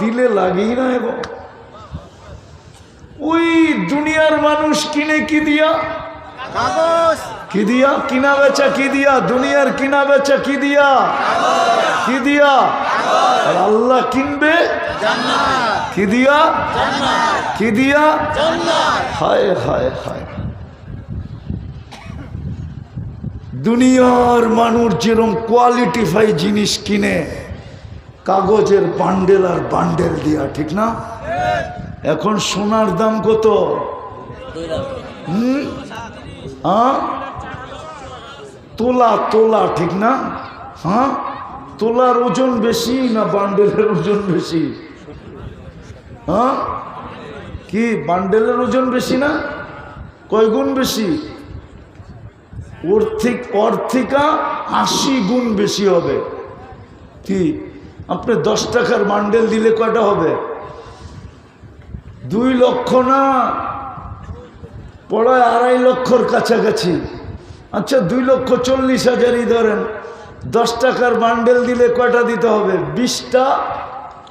দিলে লাগেই না এবং ওই দুনিয়ার মানুষ কিনে কি দিয়া? কি দিয়া? কিনা বেচা কি দিয়া? দুনিয়ার কিনা বেচা কি দিয়া? কি দিয়া? আর আল্লাহ কিনবে? কি দিয়া? কি দিয়া? হায় হায় হায়। দুনিয়ার মানুষ যেরকম কোয়ালিটিফাই জিনিস কিনে কাগজের বান্ডেল আর বান্ডেল দিয়া, ঠিক না? এখন সোনার দাম কত? হুম? হ্যাঁ? তোলা তোলা, ঠিক না? হ্যাঁ? তোলার ওজন বেশি না বান্ডেলের ওজন বেশি? হ্যাঁ? কি, বান্ডেলের ওজন বেশি না? কয় গুণ বেশি? অর্থিক থেকে ওর থেকে আশি গুণ বেশি হবে। কি? আপনি দশ টাকার বান্ডেল দিলে কয়টা হবে? দুই লক্ষ না? পড়ায় আড়াই লক্ষর কাছাকাছি। আচ্ছা দুই লক্ষ চল্লিশ হাজারই ধরেন। দশ টাকার বান্ডেল দিলে কয়টা দিতে হবে? বিশটা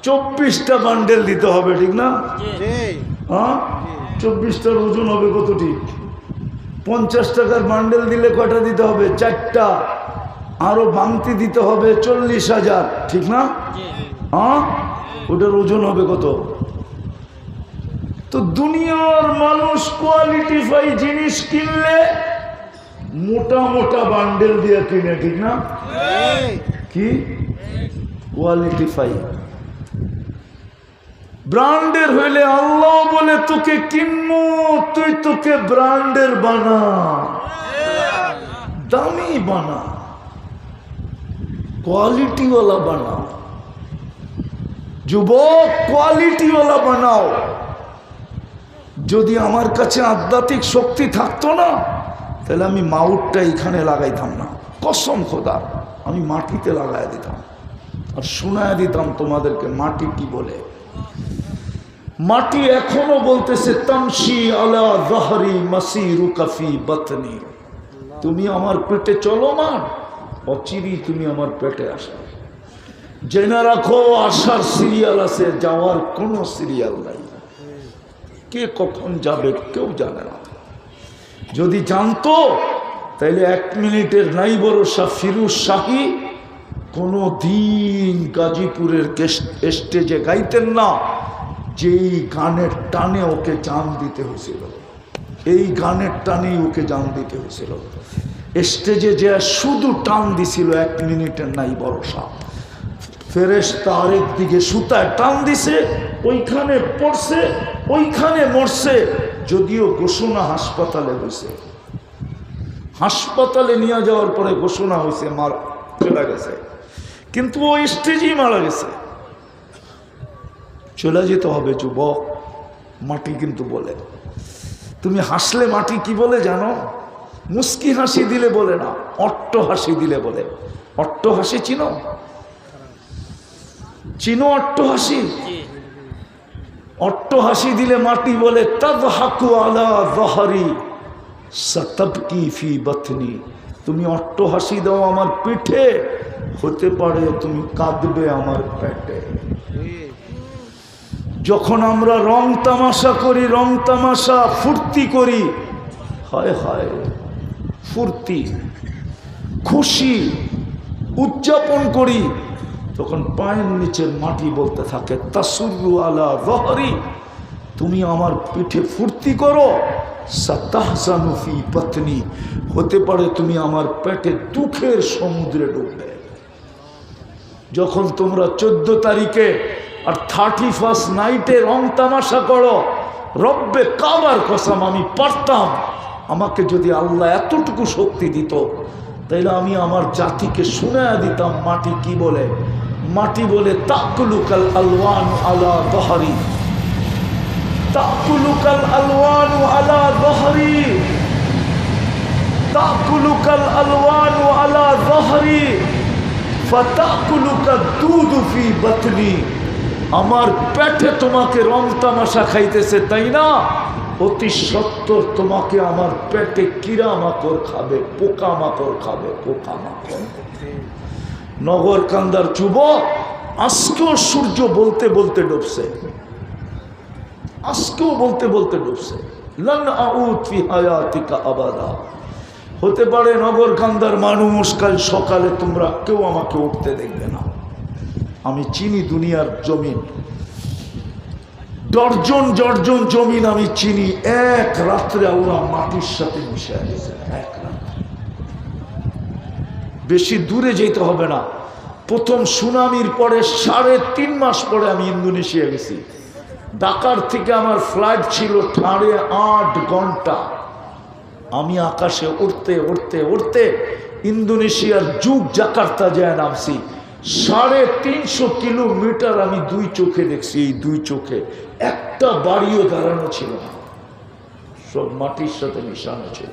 চব্বিশটা বান্ডেল দিতে হবে ঠিক না? হ্যাঁ? চব্বিশটার ওজন হবে কতটি পঞ্চাশ টাকার বান্ডেল দিলে কয়টা দিতে হবে? চারটা। আরও বাংতি দিতে হবে চল্লিশ হাজার, ঠিক না? হ্যাঁ? ওটার ওজন হবে কত? তো দুনিয়ার মানুষ কোয়ালিটিফাই জিনিস কিনলে মোটা মোটা বান্ডেল দিয়ে কিনে, ঠিক না? কি? কোয়ালিটিফাই ব্রান্ডের হইলে আল্লাহ বলে, তোকে কিনবো, তুই তোকে ব্র্যান্ডের বানা। দামি বানা। কোয়ালিটিওয়ালা বানা যুবক কোয়ালিটিওয়ালা বানাও যদি আমার কাছে আধ্যাত্মিক শক্তি থাকতো না, তাহলে আমি মাউটটা এখানে লাগাইতাম না। কসম খোদা, আমি মাটিতে লাগাই দিতাম। আর শোনায় দিতাম তোমাদেরকে, মাটি কি বলে? মাটি এখনও বলতেছে তামসি আলা জহরি মাসি রুকাফি বতনি। তুমি আমার পেটে চলো মান অচিরি তুমি আমার পেটে আসো জেনে রাখো আসার সিরিয়াল আছে, যাওয়ার কোনো সিরিয়াল নাই। কে কখন যাবে কেউ জানে না। যদি জানতো, তাইলে এক মিনিটের নাই ভরসা ফিরুজ শাহী। কোনো দিন গাজীপুরের স্টেজে গাইতেন না, যেই গানের টানে ওকে জান দিতে হয়েছিল। এই গানের টানেই ওকে জান দিতে হয়েছিল। স্টেজে যে শুধু টান দিছিল, এক মিনিটের নাই ভরসা। ফেরেস তারেক দিকে সুতায় টান দিছে, ওইখানে পড়ছে, ওইখানে মরছে, যদিও ঘোষণা হাসপাতালে হয়েছে হাসপাতালে নিয়ে যাওয়ার পরে ঘোষণা হয়েছে মার চলে গেছে। কিন্তু ও স্টেজেই মারা গেছে। চলে যেতে হবে, যুবক। মাটি কিন্তু বলে। তুমি হাসলে মাটি কি বলে জানো? মুস্কি হাসি দিলে বলে না অট্ট হাসি দিলে বলে। অট্ট হাসি চিনো? চিনো অট্ট হাসি? অট্ট হাসি দিলে মাটি বলে তব হাকু আলা জহারি সতবকি ফি বথনি তুমি অট্ট হাসি দাও আমার পিঠে হতে পারে তুমি কাঁদবে আমার পেটে। যখন আমরা রং তামাশা করি রং তামাশা ফুর্তি করি হায় হায়। ফুর্তি, খুশি, উদযাপন করি, তখন পায়ের নিচের মাটি বলতে থাকে তাসুরু আলা রহরি তুমি আমার পিঠে ফুর্তি করো সাতাহসানুফি পত্নী হতে পারে তুমি আমার পেটে দুঃখের সমুদ্রে ডুববে যখন তোমরা চোদ্দ তারিখে আর থার্টি ফার্স্ট নাইটে রং তামাশা করো, রব্বে কাবার কসাম, আমি পারতাম আমাকে যদি আল্লাহ এতটুকু শক্তি দিত, তাইলে আমি আমার জাতিকে শুনে দিতাম মাটি কি বলে? মাটি বলে, তাকুলুকাল আলওয়ান আলা দহারি। তাকুলুকাল আলওয়ান আলা দহারি। তাকুলুকাল আলওয়ান আলা দহারি। ফাতাকুলুকা দুধ ফি বাতনি আমার পেটে তোমাকে রং তামাশা খাইতেছে, তাই না? অতি সত্তর তোমাকে আমার পেটে কিরা মাকড় খাবে, পোকা মাকড় খাবে, পোকা মাকড়। নগর কান্দার যুবক, আজকেও সূর্য বলতে বলতে ডুবছে। আজকেও বলতে বলতে ডুবছে। আবাদা। হতে পারে নগর কান্দার মানুষ কাল সকালে তোমরা কেউ আমাকে উঠতে দেখবে না। আমি চিনি দুনিয়ার জমিন। ডর্জন জর্জন জমিন আমি চিনি। এক রাত্রে ওরা মাটির সাথে মিশে গেছে এক রাত্রে। বেশি দূরে যেতে হবে না। প্রথম সুনামির পরে সাড়ে তিন মাস পরে আমি ইন্দোনেশিয়া গেছি। ঢাকার থেকে আমার ফ্লাইট ছিল সাড়ে আট ঘণ্টা। আমি আকাশে উড়তে উড়তে উড়তে ইন্দোনেশিয়ার যুগ জাকার্তা যায় নামছি। সাড়ে তিনশো কিলোমিটার আমি দুই চোখে দেখছি, এই দুই চোখে। একটা বাড়িও দাঁড়ানো ছিল না। সব মাটির সাথে মিশানো ছিল।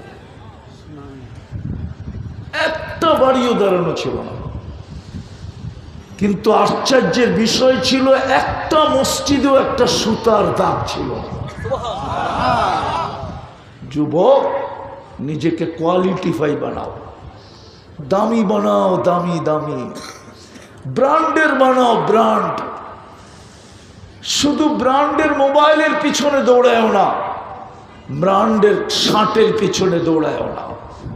একটা বাড়িও দাঁড়ানো ছিল না। কিন্তু আশ্চর্যের বিষয় ছিল, একটা মসজিদেও একটা সুতার দাগ ছিল যুবক, নিজেকে কোয়ালিটিফাই বানাও। দামি বানাও, দামি দামি। ব্র্যান্ডের বানাও ব্র্যান্ড। শুধু ব্র্যান্ডের মোবাইলের পিছনে দৌড়ায়ও না, ব্র্যান্ডের শার্টের পিছনে দৌড়ায়ও না,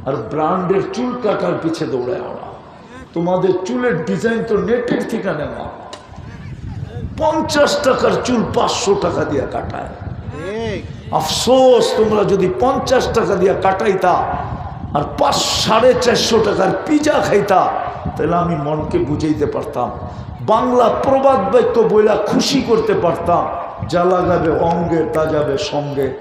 আর ব্র্যান্ডের চুল কাটার পিছে দৌড়ায়ও না। তোমাদের চুলের ডিজাইন তো নেটের থেকে নেওয়া পঞ্চাশ টাকার চুল পাঁচশো টাকা দিয়ে কাটায়। আফসোস, তোমরা যদি পঞ্চাশ টাকা দিয়ে কাটাইতা আর পাঁচ, সাড়ে চারশো টাকার পিজা খাইতা তাহলে আমি মনকে বুঝাইতে পারতাম। বাংলা প্রবাদ বাক্য বইলা খুশি করতে পারতাম। যা লাগাবে অঙ্গে তা যাবে সঙ্গে।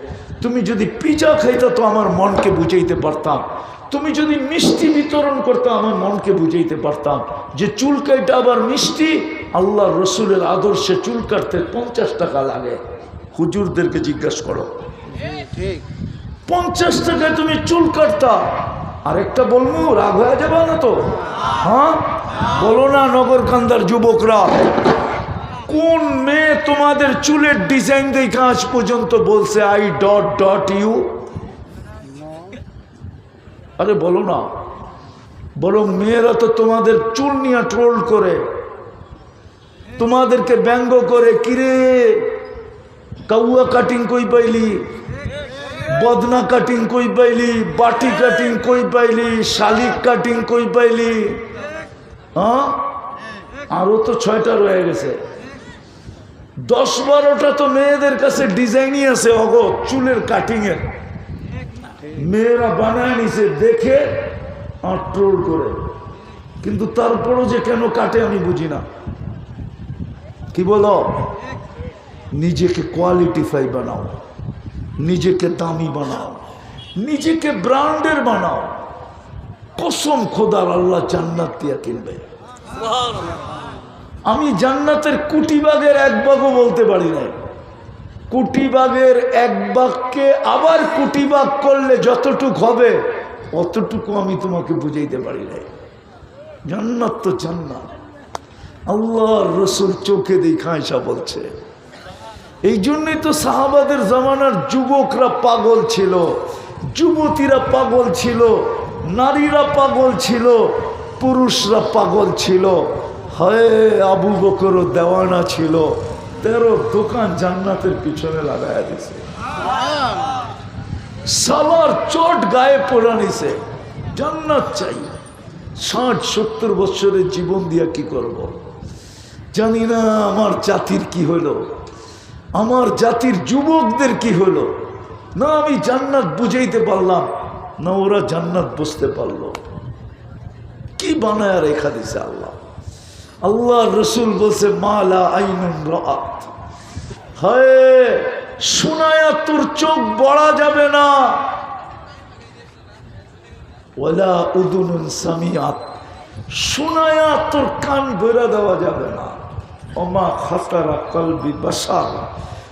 তুমি যদি পিজা খাইতা তো আমার মনকে বুঝাইতে পারতাম। তুমি যদি মিষ্টি বিতরণ করতে আমার মনকে বুঝাইতে পারতাম। যে চুল কাইটা আবার মিষ্টি আল্লাহ রসুলের আদর্শে চুল কাটতে পঞ্চাশ টাকা লাগে। হুজুরদেরকে জিজ্ঞাসা করো। ঠিক। পঞ্চাশ টাকায় তুমি চুল কাটতা? আরেকটা বলব, রাগ হয়ে যাবে না তো? হ্যাঁ? বলো না নগরকান্দার যুবকরা, কোন মেয়ে তোমাদের চুলের ডিজাইন দেখে আজ পর্যন্ত বলছে আই ডট ডট ইউ আরে বলো না, বরং মেয়েরা তো তোমাদের চুল নিয়ে ট্রোল করে, তোমাদেরকে ব্যঙ্গ করে, কিরে, কাউয়া কাটিং কই পাইলি? বদনা কাটিং কই পাইলি, বাটি কাটিং কই পাইলি, শালিক কাটিং কই পাইলি? হ্যাঁ? আরও তো ছয়টা রয়ে গেছে। দশ বারোটা তো মেয়েদের কাছে ডিজাইনই আছে, অগ, চুলের কাটিং এর মেয়েরা বানায় নিছে দেখে আর ট্রোল করে। কিন্তু তারপরও যে কেন কাটে আমি বুঝি না। কি বলো? নিজেকে কোয়ালিটিফাই বানাও। নিজেকে দামি বানাও, নিজেকে ব্র্যান্ডের বানাও। কসম খোদার আল্লাহ জান্নাত দিয়া কিনবে। আমি জান্নাতের কুটিবাগের এক বাগও বলতে পারি নাই। কুটিবাগের এক বাঘকে আবার কুটিবাগ করলে যতটুক হবে, অতটুকু আমি তোমাকে বুঝাইতে পারি নাই। জান্নাত তো জান্নাত। আল্লাহর রসুল চোখে দেখা এসা বলছে। এই জন্যই তো সাহাবাদের জামানার যুবকরা পাগল ছিল, যুবতীরা পাগল ছিল, নারীরা পাগল ছিল, পুরুষরা পাগল ছিল। হয়, আবু বকরও দেওয়ানা ছিল। তেরো দোকান জান্নাতের পিছনে লাগাইয়া দিছে। সালার চট গায়ে পড়া নিছে। জান্নাত চাই। ষাট, সত্তর বছরের জীবন দিয়া কি করব। জানি না আমার জাতির কি হলো। আমার জাতির যুবকদের কি হলো? না, আমি জান্নাত বুঝাইতে পারলাম, না ওরা জান্নাত বুঝতে পারল। কি বানায় রেখা দিছে আল্লাহ? আল্লাহ রসুল বলছে, মালা আইনুন রাত হায়, শোনায়া তোর চোখ বড়া যাবে না। ওলা উদুনুন সামিয়াত, শোনায়া তোর কান বেরা দেওয়া যাবে না। অমা খাতারা কলবি বাসার।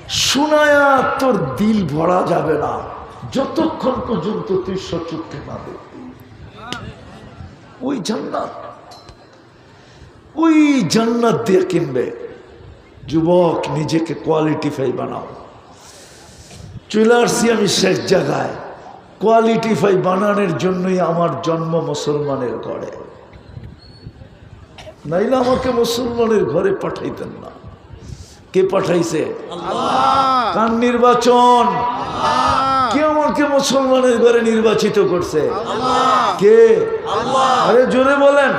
শোনায়া তোর দিল ভরা যাবে না। যতক্ষণ পর্যন্ত তুই সচক্ষে না দেখবি ওই জান্নাত। ওই জান্নাত দিয়ে কিনবে। যুবক, নিজেকে কোয়ালিটিফাই বানাও। চলে আসছি আমি শেষ জায়গায়। কোয়ালিটিফাই বানানোর জন্যই আমার জন্ম মুসলমানের ঘরে। নাইলে আমাকে মুসলমানের ঘরে পাঠাইতেন না। কে পাঠাইছে? কার নির্বাচন? আল্লাহ। কে আমাকে মুসলমানের ঘরে নির্বাচিত করছে? কে? আরে জোরে বলেন।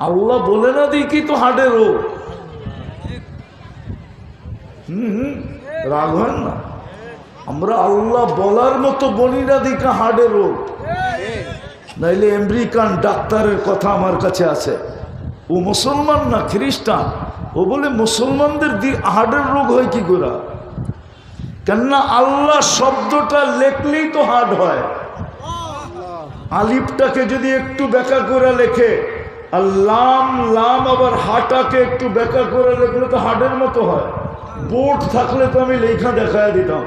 আল্লাহ। বলে না দেখি তো হাটে রোগ। হুম হুম, রাগ হয় না। আমরা আল্লাহ বলার মতো বলি না দিকে হার্টে রোগ। নাইলে আমেরিকান ডাক্তারের কথা আমার কাছে আছে। ও মুসলমান না খ্রিস্টান? ও বলে, মুসলমানদের দি হার্টের রোগ হয় কি করে? কেননা আল্লাহ শব্দটা লেখলেই তো হার্ট হয়। আলিফটাকে যদি একটু ব্যাকা করে লেখে, আর লাম লাম আবার হাটাকে একটু ব্যাকা করে লেখলে তো হার্টের মতো হয়। বোর্ড থাকলে তো আমি লেখা দেখায় দিতাম।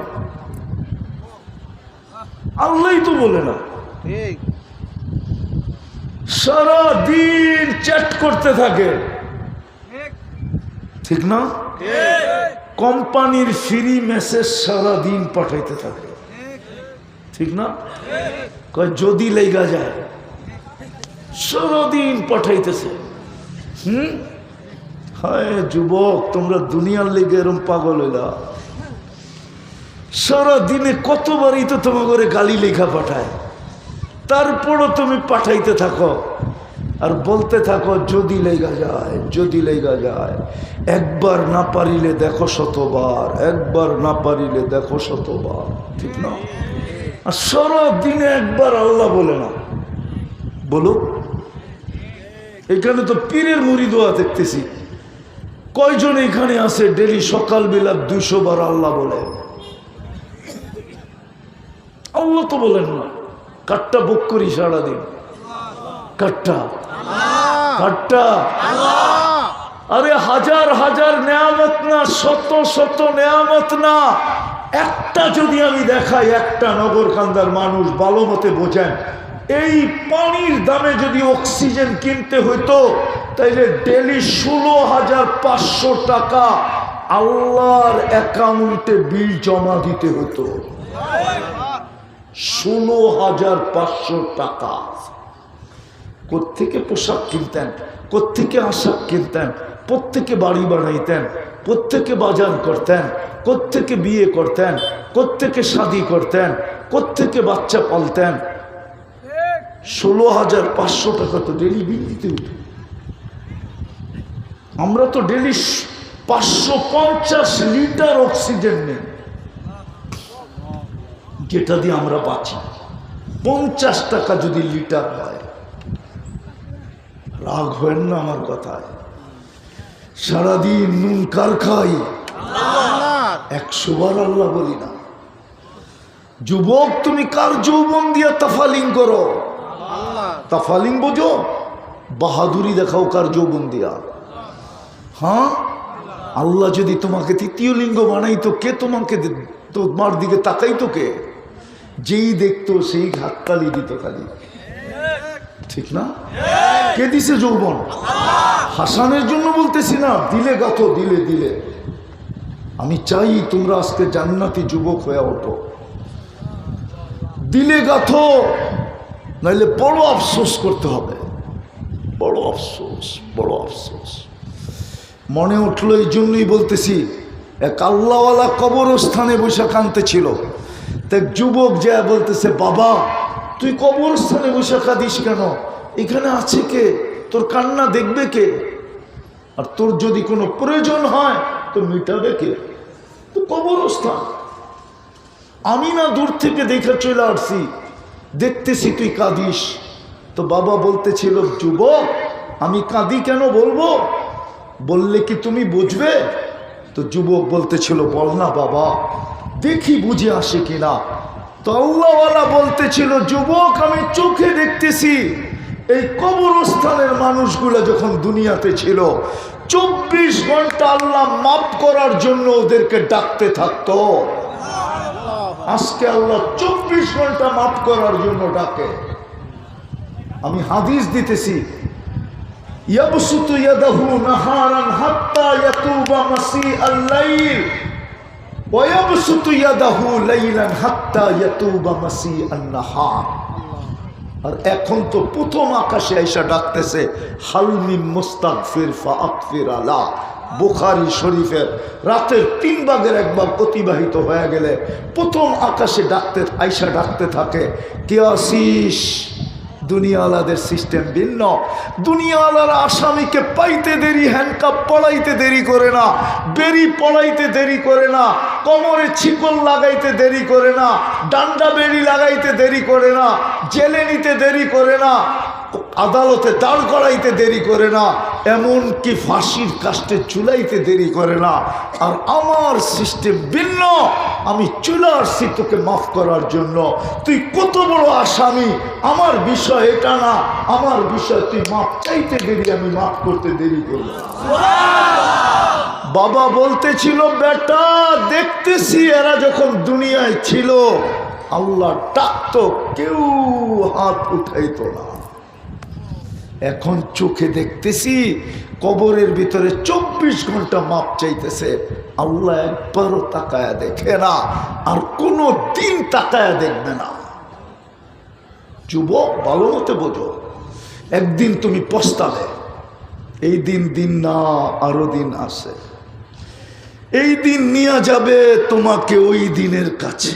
আল্লাহই তো বলে না। সারা দিন চ্যাট করতে থাকে। ঠিক না? কোম্পানির ফ্রি মেসেজ সারা দিন পাঠাইতে থাকে। ঠিক না? যদি লেগা যায়, সারাদিন পাঠাইতেছে। হুম? হায় যুবক, তোমরা দুনিয়ার লেগে এরম পাগল হইলা। সারা দিনে কতবারই তো তোমার করে গালি লেখা পাঠায়। তারপরও তুমি পাঠাইতে থাকো। আর বলতে থাকো, যদি লেগা যায়, যদি লেগা যায়, একবার না পারিলে দেখো শতবার, একবার না পারিলে দেখো শতবার। ঠিক না? আর সারা দিনে একবার আল্লাহ বলে না। বলো। এখানে তো পীরের মুড়ি দোয়া দেখতেছি। কয়জন এখানে আছে ডেলি সকালবেলা দুইশো বার আল্লাহ বলে? আল্লাহ তো বলেন না। কাটটা বুক করি সারাদিন কাটটা কাটটা আরে হাজার হাজার নেয়ামত না শত শত নেয়ামত না একটা যদি আমি দেখাই, একটা নগর কান্দার মানুষ ভালো মতে বোঝেন, এই পানির দামে যদি অক্সিজেন কিনতে হইতো, তাইলে ডেলি ষোলো হাজার পাঁচশো টাকা আল্লাহর অ্যাকাউন্টে বিল জমা দিতে হতো। ষোলো হাজার পাঁচশো টাকা। কোত্থেকে পোশাক কিনতেন? কোত্থেকে আশাক কিনতেন? প্রত্যেকে বাড়ি বানাইতেন? প্রত্যেকে বাজার করতেন? কোত্থেকে বিয়ে করতেন? কোত্থেকে শাদি করতেন? কোত্থেকে বাচ্চা পালতেন? ষোলো হাজার পাঁচশো টাকা তো ডেলি বিল দিতে আমরা তো ডেলি পাঁচশো পঞ্চাশ লিটার অক্সিজেন নেই। যেটা দিয়ে আমরা বাঁচি। পঞ্চাশ টাকা যদি লিটার হয়, রাগ হয় না আমার কথায়। সারাদিন নুন কার খাই? আল্লাহ একশো বার আল্লাহ বলি না। যুবক, তুমি কার যৌবন দিয়া তাফালিং করো? তাফালিং বোঝো? বাহাদুরি দেখাও কার যৌবন দিয়া। হ্যাঁ? আল্লাহ যদি তোমাকে তৃতীয় লিঙ্গ বানাইতো, কে তোমাকে তোমার দিকে তাকাইতো কে? যেই দেখতো সেই হাততালি দিত খালি। ঠিক না? কে দিছে যৌবন? হাসানের জন্য বলতেছি না, দিলে গাথো, দিলে দিলে। আমি চাই তোমরা আজকে জান্নাতি যুবক হয়ে ওঠো। দিলে গাথো, নাইলে বড় আফসোস করতে হবে। বড় আফসোস বড় আফসোস। মনে উঠল এই জন্যই বলতেছি, এক আল্লাহওয়ালা কবরস্থানে বসে কানতে ছিল। তা যুবক যা বলতেছে, বাবা, তুই কবরস্থানে বসে কাঁদিস কেন? এখানে আছে কে? তোর কান্না দেখবে কে? আর তোর যদি কোনো প্রয়োজন হয়, তো মিটাবে কে? তো কবরস্থান। আমি না দূর থেকে দেখে চলে আসছি, দেখতেছি তুই কাঁদিস। তো বাবা বলতেছিল, যুবক, আমি কাঁদি কেন বলব? বললে কি তুমি বুঝবে? তো যুবক বলতেছিল, বল না বাবা দেখি বুঝে আসে কিনা। তো আল্লাহওয়ালা বলতেছিল, যুবক, আমি চোখে দেখতেছি, এই কবরস্থানের মানুষগুলো যখন দুনিয়াতে ছিল, চব্বিশ ঘণ্টা আল্লাহ মাপ করার জন্য ওদেরকে ডাকতে থাকতো। আজকে আল্লাহ চব্বিশ ঘণ্টা মাফ করার জন্য ডাকে। আমি হাদিস দিতেছি, ইয়াবসুতু ইয়াদাহু নাহারান হাত্তা ইয়াতুবা মাসিআল লাইল। আর এখন তো প্রথম আকাশে আইসা ডাকতেছে হালমি মুস্তাকফির ফাকফির আলা। বুখারি শরীফের রাতের তিন ভাগের এক ভাগ অতিবাহিত হয়ে গেলে প্রথম আকাশে ডাকতে, আইসা ডাকতে থাকে কে আসিস দুনিয়াওয়ালাদের সিস্টেম ভিন্ন। দুনিয়াওয়ালারা আসামিকে পাইতে দেরি হ্যান্ডকাপ পড়াইতে দেরি করে না, বেরি পড়াইতে দেরি করে না, কোমরে ছিকল লাগাইতে দেরি করে না, ডান্ডা বেরি লাগাইতে দেরি করে না, জেলে নিতে দেরি করে না আদালতে দাঁড় করাইতে দেরি করে না, এমনকি ফাঁসির কাস্টে চুলাইতে দেরি করে না। আর আমার সিস্টেম ভিন্ন, আমি চলে আসছি তোকে মাফ করার জন্য। তুই কত বড় আসামি, আমার বিষয় এটা না, আমার বিষয় তুই মাফ চাইতে দেরি, আমি মাফ করতে দেরি করব বাবা বলতেছিল, বেটা, দেখতেছি এরা যখন দুনিয়ায় ছিল, আল্লাহ ডাকতো, কেউ হাত উঠাইতো না। এখন চোখে দেখতেছি কবরের ভিতরে চব্বিশ ঘণ্টা মাপ চাইতেছে। আল্লাহ একবারও তাকায়া দেখে না, আর কোনো দিন তাকায়া দেখবে না। যুবক, ভালো মতে বোঝো। একদিন তুমি পস্তাবে, এই দিন দিন না, আরও দিন আসে এই দিন নিয়ে যাবে তোমাকে ওই দিনের কাছে।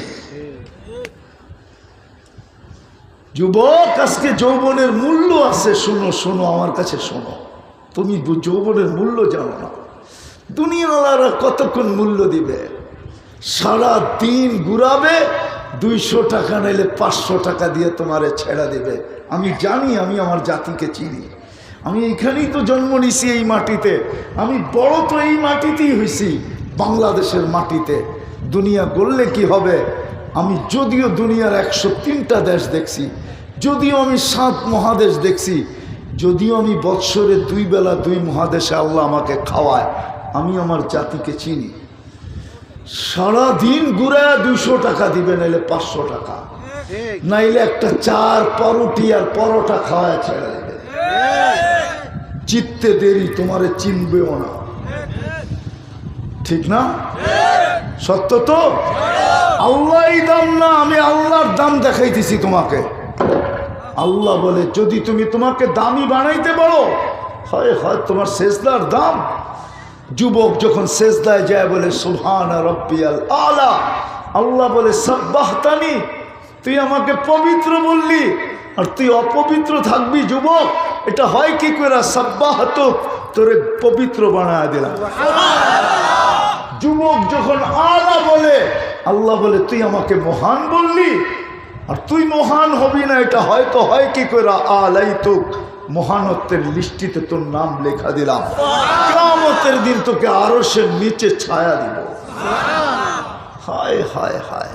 যুবক, আজকে যৌবনের মূল্য আছে, শোনো শোনো, আমার কাছে শোনো। তুমি যৌবনের মূল্য জানো না। দুনিয়াওয়ালারা কতক্ষণ মূল্য দিবে? সারা দিন ঘুরাবে, দুইশো টাকা নাইলে পাঁচশো টাকা দিয়ে তোমারে ছেড়া দিবে। আমি জানি, আমি আমার জাতিকে চিনি। আমি এইখানেই তো জন্ম নিছি এই মাটিতে। আমি বড় তো এই মাটিতেই হয়েছি বাংলাদেশের মাটিতে। দুনিয়া গড়লে কি হবে? আমি যদিও দুনিয়ার একশো তিনটা দেশ দেখছি যদিও আমি সাত মহাদেশ দেখছি, যদিও আমি বৎসরে দুই বেলা দুই মহাদেশে আল্লাহ আমাকে খাওয়ায়, আমি আমার জাতিকে চিনি। সারাদিন ঘুরায় দুশো টাকা দিবে, নাইলে পাঁচশো টাকা। নাইলে একটা চার পরোটি আর পরোটা খাওয়ায় ছেড়ে দেবে। চিত্তে দেরি, তোমারে চিনবেও না। ঠিক না? সত্য তো? আল্লাহ দাম না, আমি আল্লাহর দাম দেখাইতেছি তোমাকে। আল্লাহ বলে, যদি তুমি তোমাকে দামি বানাইতে পারো হয় হয় তোমার শেষদার দাম। যুবক যখন শেষদায় যায় বলে সুহান আলা। আল্লাহ বলে, সাব্বাহতানি, তুই আমাকে পবিত্র বললি, আর তুই অপবিত্র থাকবি যুবক। এটা হয় কি করে সাব্বাহত, তোরে পবিত্র বানায় দিলাম। যুবক যখন আলা বলে, আল্লাহ বলে, তুই আমাকে মহান বললি আর তুই মহান হবি না, এটা হয়তো হয় কি করে? আলাই তোক মহানত্বের লিস্টিতে তোর নাম লেখা দিলাম। কেমতের দিন তোকে আরও সে নিচে ছায়া দিব। হায় হায় হায়।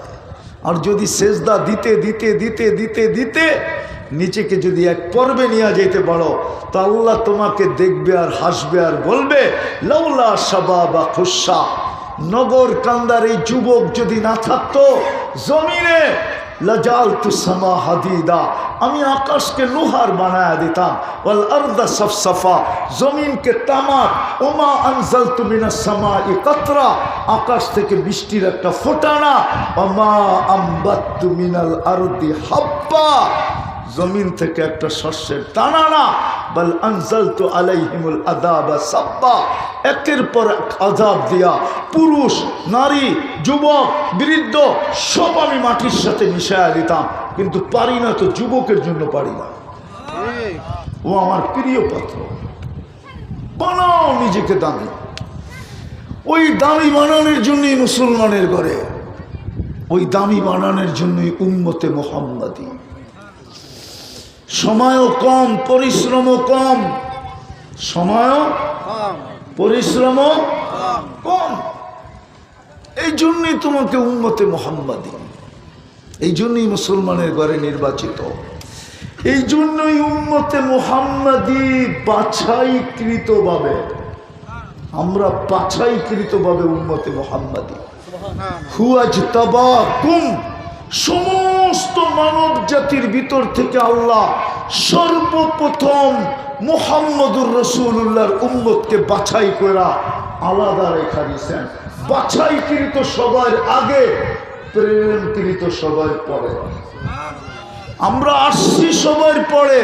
আর যদি সেজদা দিতে দিতে দিতে দিতে দিতে নিচেকে যদি এক পর্বে নিয়ে যেতে পারো, তো আল্লাহ তোমাকে দেখবে আর হাসবে আর বলবে লৌলা সাবা বা খুসা নগর কান্দার এই যুবক যদি না থাকতো, জমিনে লজাল তু সামা হাদিদা। আমি আকাশকে লোহার বানায় দিতাম। ওয়াল আরদা সফসফা। জমিনকে তামাক। ওমা আনজাল তুমিনা সামা ই কতরা। আকাশ থেকে বৃষ্টির একটা ফোটানা। ওমা আম্বাত তুমিনাল আরদি হাব্বা। জমিন থেকে একটা শস্যের দানা না বল আনজাল তো আলাইহিমুল আদাবা সাব্বা। একের পর এক আজাব দিয়া পুরুষ, নারী, যুবক, বৃদ্ধ সব আমি মাটির সাথে মিশায়া দিতাম। কিন্তু পারি না তো যুবকের জন্য পারি না। ও আমার প্রিয় পাত্র। বানাও নিজেকে দামি। ওই দামি বানানোর জন্যই মুসলমানের ঘরে। ওই দামি বানানোর জন্যই উম্মতে মোহাম্মদী। সময়ও কম পরিশ্রমও কম। সময়ও কম। পরিশ্রমও কম। কম। এই জন্যই তোমাকে উন্মতে মোহাম্মদী। এই জন্যই মুসলমানের ঘরে নির্বাচিত। এই জন্যই উম্মতে মোহাম্মদী বাছাইকৃতভাবে আমরা বাছাইকৃতভাবে উন্মতে মোহাম্মদী। হুয়াজ তাবাকুম সমস্ত মানব জাতির ভিতর থেকে আল্লাহ সর্বপ্রথম মোহাম্মদুর রসুল্লাহর উম্মতকে বাছাই করা আলাদা রেখা দিয়েছেন। বাছাইকৃত সবার আগে প্রেরণকৃত সবার পরে। আমরা আসছি সবার পরে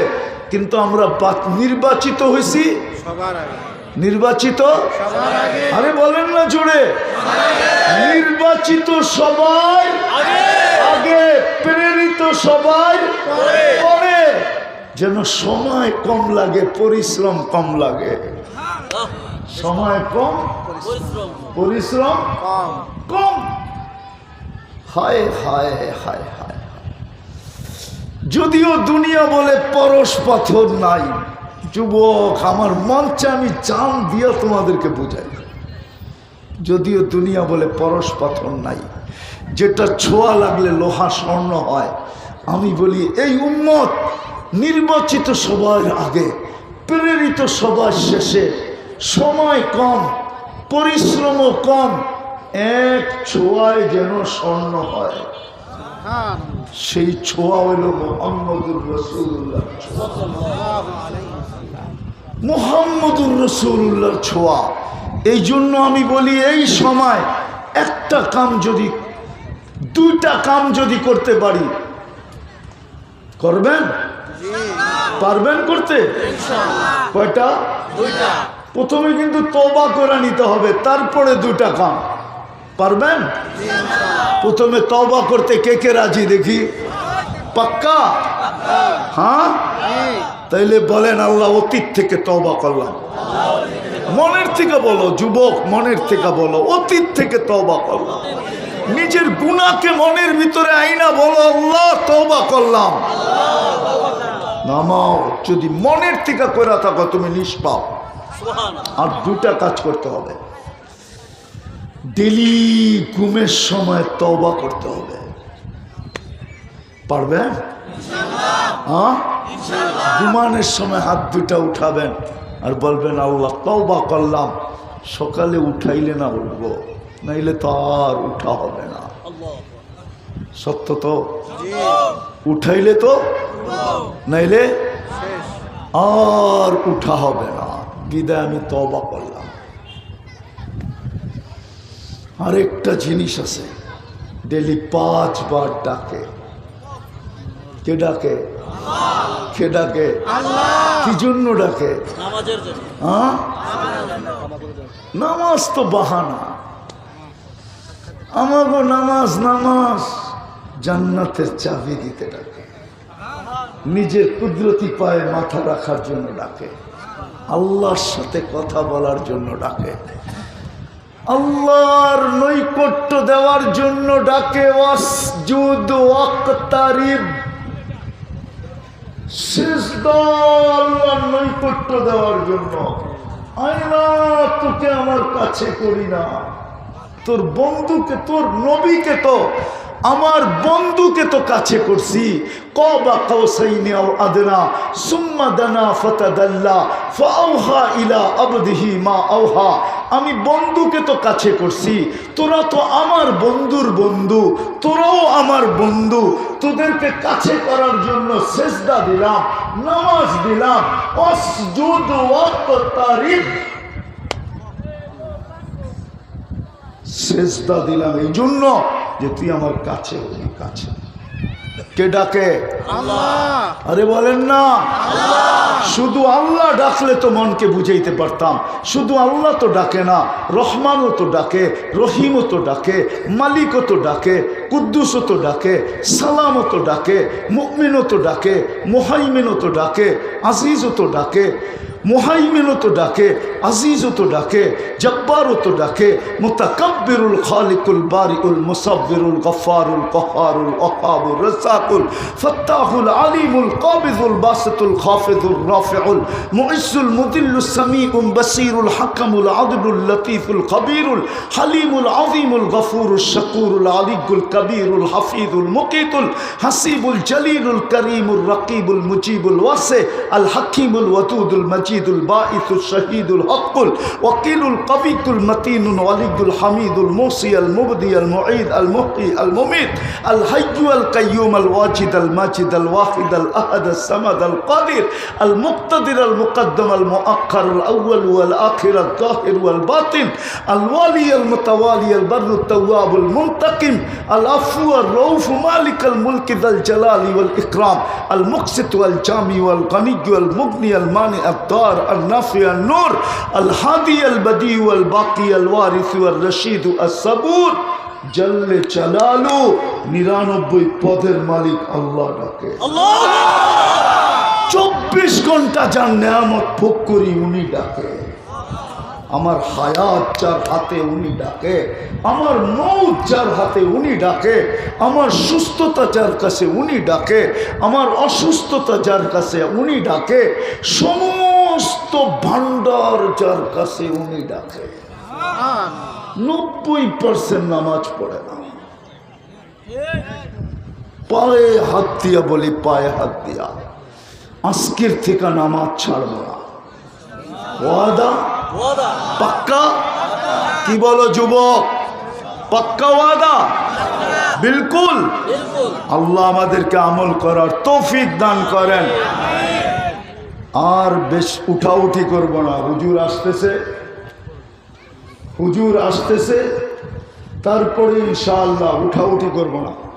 কিন্তু আমরা নির্বাচিত হয়েছি নির্বাচিত? সবার আগে। আরে বলেন না জুড়ে নির্বাচিত সবাই আগে। প্রেরিত সবাই পরে যেন সময় কম লাগে পরিশ্রম কম লাগে। সময় কম পরিশ্রম। কম। কম। হায় হায় হায় হায়। যদিও দুনিয়া বলে পরশ পাথর নাই যুবক আমার মঞ্চে আমি চান দিয়ে তোমাদেরকে বোঝাই। যদিও দুনিয়া বলে পরশ পাথর নাই যেটা ছোঁয়া লাগলে লোহা স্বর্ণ হয় আমি বলি, এই উম্মত, নির্বাচিত সবার আগে, প্রেরিত সবার শেষে, সময় কম, পরিশ্রমও কম, এক ছোঁয়ায় যেন স্বর্ণ হয়। সেই ছোঁয়া হইল মোহাম্মদুর রসুল্লাহ মোহাম্মদুর রসুল্লাহর ছোঁয়া। এই জন্য আমি বলি, এই সময় একটা কাম যদি, দুইটা কাম যদি করতে পারি করবেন? পারবেন করতে? কয়টা? প্রথমে কিন্তু তবা করে নিতে হবে তারপরে দুটা কাম। পারবেন? প্রথমে তবা করতে কে কে রাজি দেখি? পাক্কা? হ্যাঁ? তাইলে বলেন আল্লাহ অতীত থেকে তবা করলাম। মনের থেকে বলো যুবক মনের থেকে বলো অতীত থেকে তবা করলাম। নিজের গুণাকে মনের ভিতরে আইনা বলো আল্লাহ তবা করলাম। নামাও যদি মনের থেকে করে থাকো তুমি নিষ্পাপ। আর দুটা কাজ করতে হবে। ডেলি ঘুমের সময় তবা করতে হবে। পারবে? হ্যাঁ ঘুমানোর সময় হাত দুটা উঠাবেন আর বলবেন আল্লাহ তওবা করলাম। সকালে উঠাইলে না উঠবো। নাইলে তো আর উঠা হবে না। সত্য তো? উঠাইলে তো? নাইলে আর উঠা হবে না। বিদায় আমি তবা করলাম। আরেকটা জিনিস আছে ডেলি পাঁচবার ডাকে। কে ডাকে? কে ডাকে? কি জন্য ডাকে? হ্যাঁ নামাজ তো বাহানা। আমাগো নামাজ নামাজ। জান্নাতের চাবি দিতে ডাকে। নিজের কুদরতি পায়ে মাথা রাখার জন্য ডাকে। আল্লাহর সাথে কথা বলার জন্য ডাকে। আল্লাহর নৈকট্য দেওয়ার জন্য ডাকে। নৈকট্য দেওয়ার জন্য। আয়না তোকে আমার কাছে করি না। তোর বন্ধুকে, তোর নবীকে তো, আমার বন্ধুকে তো কাছে করছি। ইলা মা আওহা। আমি বন্ধুকে তো কাছে করছি। তোরা তো আমার বন্ধুর বন্ধু, তোরাও আমার বন্ধু। তোদেরকে কাছে করার জন্য সেজদা দিলাম, নামাজ দিলাম। সেজদা দিলাম এই জন্য যে তুই আমার কাছে হলি কাছে। কে ডাকে? আরে বলেন না। শুধু আল্লাহ ডাকলে তো মনকে বুঝাইতে পারতাম। শুধু আল্লাহ তো ডাকে না রহমানও তো ডাকে রহিমও তো ডাকে মালিকও তো ডাকে কুদ্দুসও তো ডাকে সালামও তো ডাকে মুকমিনও তো ডাকে মোহাইমিনও তো ডাকে আজিজও তো ডাকে। মোহাইমিনও তো ডাকে, আজিজও তো ডাকে, জব্বারও তো ডাকে, মুতাকাব্বিরুল খালিকুল বারিউল মুসাব্বিরুল গফারুল কহারুল ওহাবুল রসাকুল ফত্তাহুল আলিমুল কাবিজুল বাসিতুল খাফিজুল রাফিউল মুইসুল মুদিল্লুস সামিউল বাসিরুল হাকামুল আদলুল লতিফুল কবিরুল হালিমুল আযীমুল গফুরুল শাকুরুল আলিকুল কবিরুল হাফিজুল মুকিতুল হাসিবুল জলিলুল করিমুল রকিবুল মুজিবুল ওয়াসি আল হাকিমুল ওয়াতুদুল মজিদ المجيد البائث الشهيد الحق الوكيل القوي المتين الولي الحميد الموصي المبدي المعيد المحيي المميت الحي القيوم الواجد الماجد الواحد الأحد الصمد القادر المقتدر المقدم المؤخر الأول والآخر الظاهر والباطن الوالي المتوالي البر التواب المنتقم العفو الرؤوف مالك الملك ذا الجلال والإكرام المقسط والجامي والغني والمغني المانع الدار النافع النور الهادي البديع والباقي الوارث والرشيد الصبور জল্লে চালালু নিরানব্বই পদের মালিক আল্লাহ ডাকে চব্বিশ ঘন্টা যার নেয়ামত ভোগ করি উনি ডাকে আমার হায়াত যার হাতে উনি ডাকে আমার মৌত যার হাতে উনি ডাকে আমার সুস্থতা যার কাছে উনি ডাকে আমার অসুস্থতা যার কাছে উনি ডাকে সমস্ত ভান্ডার যার কাছে উনি ডাকে। নব্বই পার্সেন্ট নামাজ পড়ে না। পায়ে হাত দিয়া বলি, পায়ে হাত দিয়া। আজকের থেকে নামাজ ছাড়বো না। ওয়াদা? পাক্কা? কি বলো যুবক? পাক্কা ওয়াদা? বিলকুল? আল্লাহ আমাদেরকে আমল করার তৌফিক দান করেন। আর বেশ উঠাউঠি করব না। হুজুর আসতেছে। হুজুর আসতেছে। তারপরে ইনশাআল্লাহ উঠাউঠি করব না।